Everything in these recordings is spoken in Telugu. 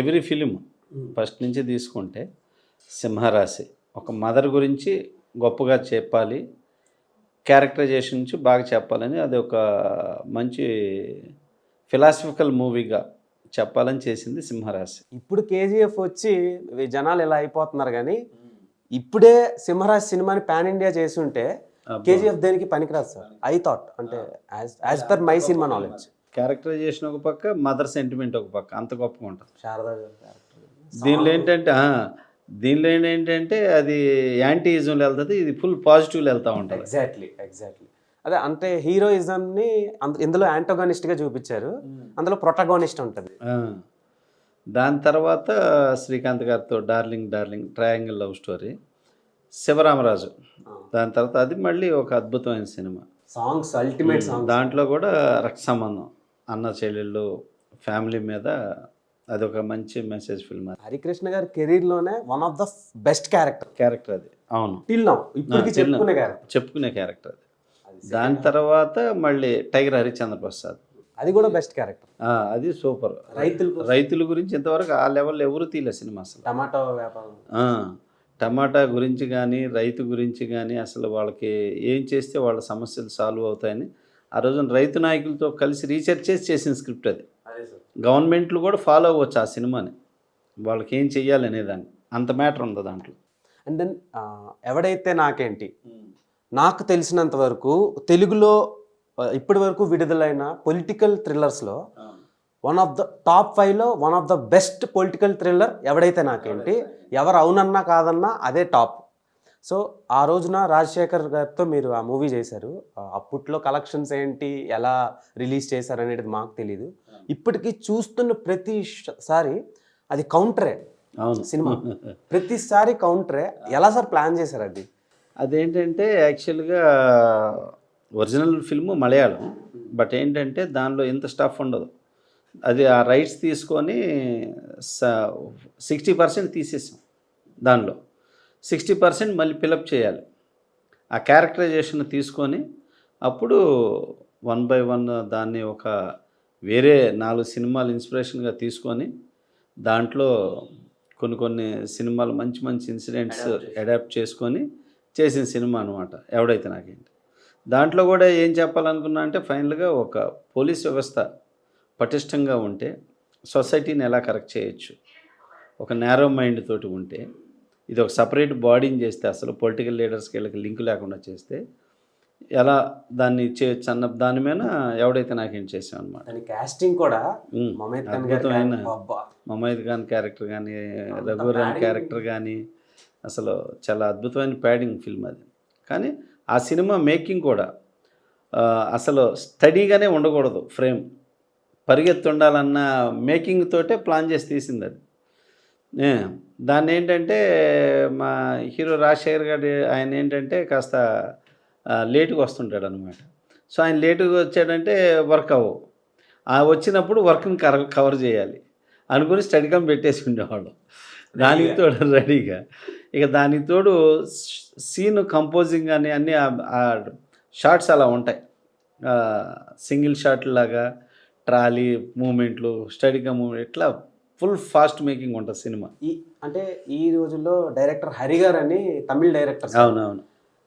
ఎవ్రీ ఫిలిం ఫస్ట్ నుంచి తీసుకుంటే సింహరాశి. ఒక మదర్ గురించి గొప్పగా చెప్పాలి క్యారెక్టరైజేషన్ నుంచి బాగా చెప్పాలని అది ఒక మంచి ఫిలాసఫికల్ మూవీగా చెప్పాలని చేసింది సింహరాశి. ఇప్పుడు కేజీఎఫ్ వచ్చి జనాలు ఇలా అయిపోతున్నారు కానీ ఇప్పుడే సింహరాజ్ సినిమాని పాన్ ఇండియా చేసి ఉంటే కేజీఎఫ్ దేనికి పనికిరాదు సార్? ఐ థాట్ అంటే as per my cinema knowledge characterization ఒక పక్క మదర్ సెంటిమెంట్ ఒక పక్క. అంత గొప్పగా ఉంటుంది. శారదా గారి. దీనిలో ఏంటంటే దీనిలో ఏంటంటే అది యాంటీయిజంలో వెళ్తుంది ఇది ఫుల్ పాజిటివ్లో వెళ్తూ ఉంటుంది. ఎగ్జాక్ట్లీ ఎగ్జాక్ట్లీ అదే అంటే హీరోయిజం ని అంత- ఇందులో యాంటోగానిస్ట్గా చూపించారు అందులో ప్రొటగోనిస్ట్ ఉంటుంది. దాని తర్వాత శ్రీకాంత్ గారితో darling darling triangle love story Sivaramaraju. దాని తర్వాత అది మళ్ళీ ఒక అద్భుతమైన సినిమా. సాంగ్స్ అల్టిమేట్ సాంగ్ దాంట్లో కూడా రక్త సంబంధం. అన్న చెల్లెళ్ళు ఫ్యామిలీ మీద అదొక మంచి మెసేజ్ ఫిల్మ్ అది. హరికృష్ణ గారి కెరీర్లోనే one of the best character character అది. అవును. టిల్ నౌ ఇప్పటికి till now. చెప్పుకునే క్యారెక్టర్ చెప్పుకునే క్యారెక్టర్ అది దాని తర్వాత మళ్ళీ టైగర్ హరిశ్చంద్ర ప్రసాద్ అది కూడా బెస్ట్ క్యారెక్టర్ అది సూపర్. రైతులకు రైతుల గురించి ఇంతవరకు ఆ లెవెల్లో ఎవరు తీయలే సినిమా అసలు. టమాటో వ్యాపారం. టమాటా గురించి కానీ రైతు గురించి కానీ అసలు వాళ్ళకి ఏం చేస్తే వాళ్ళ సమస్యలు సాల్వ్ అవుతాయని ఆ రోజున రైతు నాయకులతో కలిసి రీసెర్చ్ చేసి చేసిన స్క్రిప్ట్ అది. గవర్నమెంట్లు కూడా ఫాలో అవ్వచ్చు ఆ సినిమాని. వాళ్ళకి ఏం చెయ్యాలి అనేదాన్ని అంత మ్యాటర్ ఉంది దాంట్లో? అండ్ దెన్ ఎవడైతే నాకేంటి? నాకు తెలిసినంత వరకు తెలుగులో ఇప్పటి వరకు విడుదలైన పొలిటికల్ థ్రిల్లర్స్లో వన్ ఆఫ్ ద టాప్ ఫైవ్లో one of the best political thriller ఎవడైతే నాకేంటి? ఎవరు అవునన్నా కాదన్నా అదే టాప్ సో ఆ రోజున రాజశేఖర్ గారితో మీరు ఆ మూవీ చేశారు. అప్పట్లో కలెక్షన్స్ ఏంటి ఎలా రిలీజ్ చేశారు అనేది మాకు తెలియదు ఇప్పటికీ చూస్తున్న ప్రతిసారి అది కౌంటరే అవును. సినిమా. ప్రతిసారి కౌంటరే. ఎలా సార్ ప్లాన్ చేశారు అది? అదేంటంటే యాక్చువల్గా ఒరిజినల్ ఫిల్మ్ మలయాళం. బట్ ఏంటంటే దానిలో ఇంత స్టఫ్ ఉండదు. అది ఆ రైట్స్ తీసుకొని సిక్స్టీ పర్సెంట్ తీసేసాం దానిలో. సిక్స్టీ పర్సెంట్ మళ్ళీ ఫిలప్ చేయాలి. ఆ క్యారెక్టరైజేషన్ తీసుకొని అప్పుడు వన్ బై వన్ దాన్ని ఒక వేరే నాలుగు సినిమాలు ఇన్స్పిరేషన్గా తీసుకొని దాంట్లో కొన్ని కొన్ని సినిమాలు మంచి మంచి ఇన్సిడెంట్స్ అడాప్ట్ చేసుకొని చేసిన సినిమా అనమాట ఎవడైతే నాకేంటి. దాంట్లో కూడా ఏం చెప్పాలనుకున్నా అంటే ఫైనల్గా ఒక పోలీస్ వ్యవస్థ పటిష్టంగా ఉంటే సొసైటీని ఎలా కరెక్ట్ చేయొచ్చు? ఒక నేరో మైండ్ తోటి ఉంటే ఇది ఒక సపరేట్ బాడీని చేస్తే అసలు పొలిటికల్ లీడర్స్కి వీళ్ళకి లింక్ లేకుండా చేస్తే ఎలా దాన్ని చేయొచ్చు అన్న దాని మీద ఎవడైతే నాకేం చేసాం అనమాట కాస్టింగ్ కూడా మమేద్ ఖాన్ గారి అద్భుతమైన. మమైద్ ఖాన్ క్యారెక్టర్ కానీ రఘువరన్ క్యారెక్టర్ కానీ అసలు చాలా అద్భుతమైన ప్యాడింగ్ ఫిల్మ్ అది. కానీ ఆ సినిమా మేకింగ్ కూడా అసలు స్టడీగానే ఉండకూడదు ఫ్రేమ్. పరిగెత్తి ఉండాలన్న మేకింగ్ తోటే ప్లాన్ చేసి తీసింది అది. దాన్ని ఏంటంటే మా హీరో రాజశేఖర్ గారి ఆయన ఏంటంటే కాస్త లేటుగా వస్తుంటాడు అనమాట సో ఆయన లేటుగా వచ్చాడంటే వర్క్ అవ్వవు. ఆ వచ్చినప్పుడు వర్క్ని కవర్ కవర్ చేయాలి. అనుకుని స్టడీకం పెట్టేసి ఉండేవాళ్ళం. దానికి తోడు రెడీగా. ఇక దానికి తోడు సీన్ కంపోజింగ్ అని అన్నీ షార్ట్స్ అలా ఉంటాయి. సింగిల్ షాట్ లాగా ట్రాలీ మూమెంట్లు స్టడీగా మూమెంట్ ఇట్లా ఫుల్ ఫాస్ట్ మేకింగ్ ఉంటుంది సినిమా ఈ అంటే ఈ రోజుల్లో డైరెక్టర్ హరి గారు అని తమిళ డైరెక్టర్. అవునవును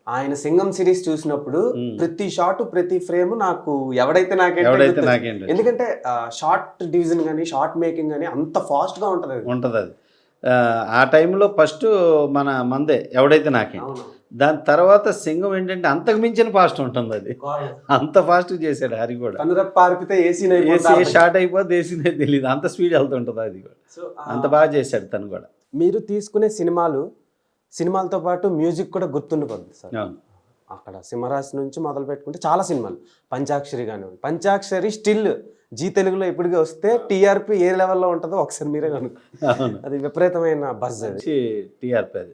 ఆయన సింగం సిరీస్ చూసినప్పుడు ప్రతి షాట్ ప్రతి ఫ్రేమ్ నాకు ఎవడైతే నాకేంటి. నాకేంటి. ఎందుకంటే షార్ట్ డివిజన్ కానీ షార్ట్ మేకింగ్ కానీ అంత ఫాస్ట్గా ఉంటది ఉంటుంది అది ఆ, టైంలో ఫస్ట్ మన మందే ఎవడైతే అవును. దాని తర్వాత సింగం ఏంటంటే అంతకు మించిన ఫాస్ట్ ఉంటుంది అది అంత ఫాస్ట్గా చేశాడు హరి కూడా. ఆర్పితే ఏసీ ఏసీ షార్ట్ అయిపోతే వేసిందే తెలియదు అంత స్పీడ్ వెళ్తుంటుంది అది కూడా. అంత బాగా చేశాడు తను కూడా. మీరు తీసుకునే సినిమాలు సినిమాలతో పాటు మ్యూజిక్ కూడా గుర్తుండిపోతుంది సార్. అవును. అక్కడ సింహరాశి నుంచి మొదలు పెట్టుకుంటే చాలా సినిమాలు. పంచాక్షరి కానివ్వండి. పంచాక్షరి స్టిల్ జీ తెలుగులో ఇప్పటికీ వస్తే టీఆర్పీ ఏ లెవెల్లో ఉంటుందో ఒకసారి మీరే అవును. అది విపరీతమైన బజ్ అది. టీఆర్పీ అది.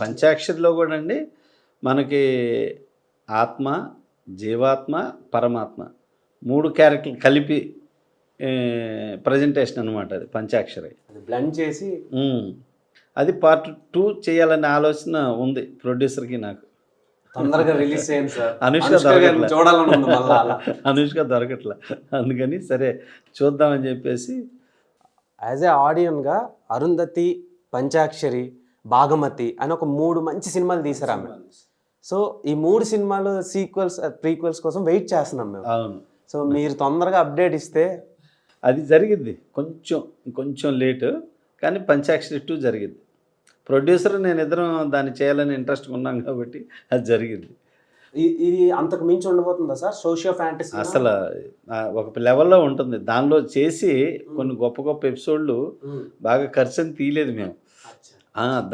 పంచాక్షరిలో కూడా అండి మనకి ఆత్మ జీవాత్మ పరమాత్మ మూడు క్యారెక్టర్లు కలిపి ప్రజెంటేషన్ అనమాట అది పంచాక్షరి. అది బ్లెండ్ చేసి. అది పార్ట్ టూ చేయాలనే ఆలోచన ఉంది ప్రొడ్యూసర్కి నాకు. తొందరగా రిలీజ్ చేయండి సార్. అనుష్క దొరకట్లే. చూడాలని ఉంది మళ్ళా అలా. అనుష్క దొరకట్లా. అందుకని సరే చూద్దామని చెప్పేసి. యాజ్ ఏ ఆడియన్గా అరుంధతి పంచాక్షరి భాగమతి అని ఒక మూడు మంచి సినిమాలు తీశారు ఆమె. సో ఈ మూడు సినిమాలు సీక్వెల్స్ ప్రీక్వెల్స్ కోసం వెయిట్ చేస్తున్నాం మేము. అవును. సో మీరు తొందరగా అప్డేట్ ఇస్తే. అది జరిగింది కొంచెం కొంచెం లేటు కానీ పంచాక్షరి టూ జరిగింది ప్రొడ్యూసర్ నేను ఇద్దరం దాన్ని చేయాలని ఇంట్రెస్ట్ ఉన్నాం కాబట్టి అది జరిగింది. ఇది అంతకు మించి ఉండబోతుందా సార్? సోషియో ఫ్యాంటసీ అసలు ఒక లెవెల్లో ఉంటుంది. దానిలో చేసి కొన్ని గొప్ప గొప్ప ఎపిసోడ్లు బాగా ఖర్చు అని తీయలేదు మేము.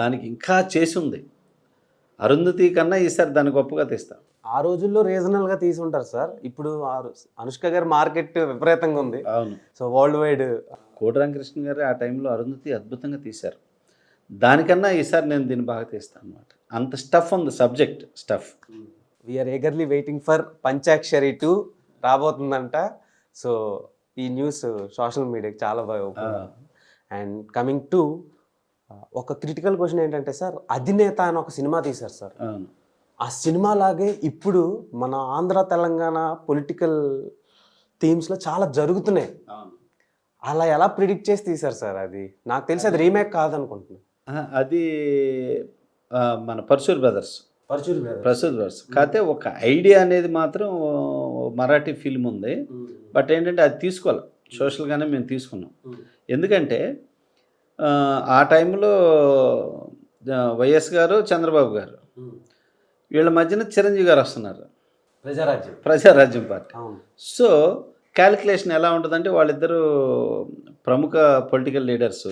దానికి ఇంకా చేసి ఉంది. అరుంధతి కన్నా ఈసారి దాన్ని గొప్పగా తీస్తాం. ఆ రోజుల్లో రీజనల్గా తీసి ఉంటారు సార్. ఇప్పుడు అనుష్క గారి మార్కెట్ విపరీతంగా ఉంది. అవును. సో వరల్డ్ వైడ్ కోటి రామకృష్ణ గారు ఆ టైంలో అరుంధతి అద్భుతంగా తీశారు. దానికన్నా ఈసారి నేను దీన్ని బాగా తీస్తాను అనమాట అంత స్టఫ్ ఉంది subject stuff we are eagerly waiting for Panchakshari two రాబోతుందంట. So ఈ న్యూస్ సోషల్ మీడియాకి చాలా బాగా అండ్ కమింగ్ టు ఒక క్రిటికల్ క్వశ్చన్ ఏంటంటే సార్ అధినేత అని ఒక సినిమా తీశారు సార్. ఆ సినిమా లాగే ఇప్పుడు మన ఆంధ్ర తెలంగాణ పొలిటికల్ థీమ్స్లో చాలా జరుగుతున్నాయి. అలా ఎలా ప్రిడిక్ట్ చేసి తీశారు సార్ అది? నాకు తెలిసి అది రీమేక్ కాదనుకుంటున్నాను అది మన పర్సూర్ బ్రదర్స్. పరచూరి పర్సూర్ బ్రదర్స్. కాకపోతే ఒక ఐడియా అనేది మాత్రం మరాఠీ ఫిల్మ్ ఉంది. బట్ ఏంటంటే అది తీసుకోవాలి. సోషల్గానే మేము తీసుకున్నాం. ఎందుకంటే ఆ, టైంలో వైఎస్ గారు చంద్రబాబు గారు. వీళ్ళ మధ్యన చిరంజీవి గారు వస్తున్నారు. Praja Rajyam. Praja Rajyam party. So calculation ఎలా ఉంటుందంటే వాళ్ళిద్దరూ ప్రముఖ పొలిటికల్ లీడర్స్.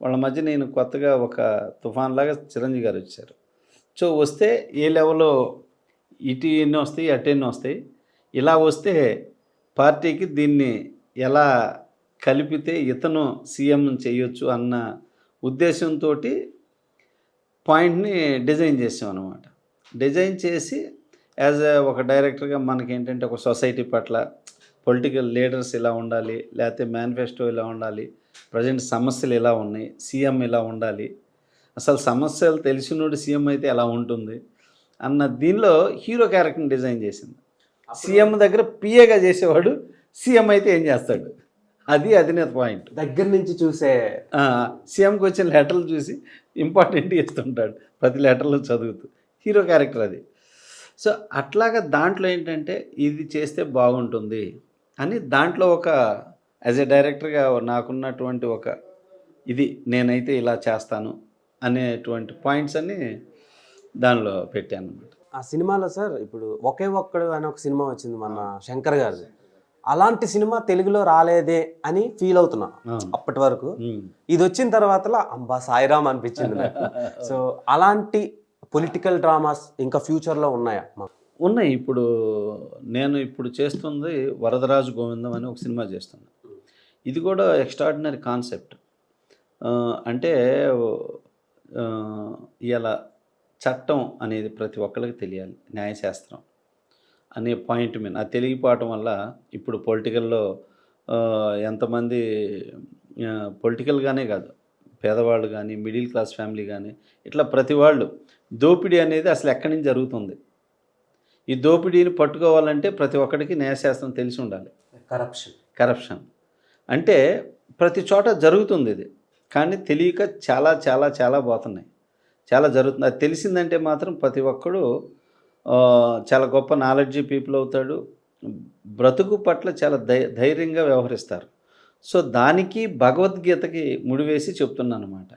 వాళ్ళ మధ్య నేను కొత్తగా ఒక తుఫాన్ లాగా చిరంజీవి గారు వచ్చారు. సో వస్తే ఏ లెవెల్లో ఇటు ఎన్ని వస్తాయి అటు ఎన్ని వస్తాయి. ఇలా వస్తే పార్టీకి దీన్ని ఎలా కలిపితే ఇతను సీఎం చేయొచ్చు అన్న ఉద్దేశంతో పాయింట్ని డిజైన్ చేసాం అనమాట డిజైన్ చేసి యాజ్ ఒక డైరెక్టర్గా మనకి ఏంటంటే ఒక సొసైటీ పట్ల పొలిటికల్ లీడర్స్ ఇలా ఉండాలి లేకపోతే మేనిఫెస్టో ఇలా ఉండాలి ప్రజెంట్ సమస్యలు ఎలా ఉన్నాయి? సీఎం ఇలా ఉండాలి? అసలు సమస్యలు తెలిసినోడు సీఎం అయితే ఎలా ఉంటుంది? అన్న దీనిలో హీరో క్యారెక్టర్ని డిజైన్ చేసింది. సీఎం దగ్గర పిఏగా చేసేవాడు సీఎం అయితే ఏం చేస్తాడు? అది అధినేత పాయింట్. దగ్గర నుంచి చూసే సీఎంకి వచ్చిన లెటర్లు చూసి ఇంపార్టెంట్ ఇస్తుంటాడు ప్రతి లెటర్లో చదువుతూ. హీరో క్యారెక్టర్ అది. సో అట్లాగా దాంట్లో ఏంటంటే ఇది చేస్తే బాగుంటుంది అని దాంట్లో ఒక యాజ్ ఎ డైరెక్టర్గా నాకున్నటువంటి ఒక ఇది నేనైతే ఇలా చేస్తాను అనేటువంటి పాయింట్స్ అన్ని దానిలో పెట్టాను అనమాట ఆ సినిమాలో సార్ ఇప్పుడు ఒకే ఒక్కడు అనే ఒక సినిమా వచ్చింది మన శంకర్ గారిది. అలాంటి సినిమా తెలుగులో రాలేదే అని ఫీల్ అవుతున్నా అప్పటి వరకు. ఇది వచ్చిన తర్వాత అంబా సాయిరామ్ అనిపించింది సో అలాంటి పొలిటికల్ డ్రామాస్ ఇంకా ఫ్యూచర్లో ఉన్నాయా? ఉన్నాయి. ఇప్పుడు నేను ఇప్పుడు చేస్తుంది వరదరాజు గోవిందం అని ఒక సినిమా చేస్తున్నాను ఇది కూడా ఎక్స్ట్రాడినరీ కాన్సెప్ట్ అంటే ఇలా చట్టం అనేది ప్రతి ఒక్కరికి తెలియాలి న్యాయశాస్త్రం అనే పాయింట్ మీద. అది తెలియకపోవటం వల్ల ఇప్పుడు పొలిటికల్లో ఎంతమంది పొలిటికల్గానే కాదు పేదవాళ్ళు కానీ మిడిల్ క్లాస్ ఫ్యామిలీ కానీ ఇట్లా ప్రతి వాళ్ళు దోపిడీ అనేది అసలు ఎక్కడి నుంచి జరుగుతుంది? ఈ దోపిడీని పట్టుకోవాలంటే ప్రతి ఒక్కడికి న్యాయశాస్త్రం తెలిసి ఉండాలి. కరప్షన్ కరప్షన్ అంటే ప్రతి చోట జరుగుతుంది ఇది. కానీ తెలియక చాలా చాలా చాలా పోతున్నాయి. చాలా జరుగుతుంది. అది తెలిసిందంటే మాత్రం ప్రతి ఒక్కడు చాలా గొప్ప నాలెడ్జీ పీపుల్ అవుతాడు. బ్రతుకు పట్ల చాలా ధై ధైర్యంగా వ్యవహరిస్తారు. సో దానికి భగవద్గీతకి ముడివేసి చెప్తున్నాను అనమాట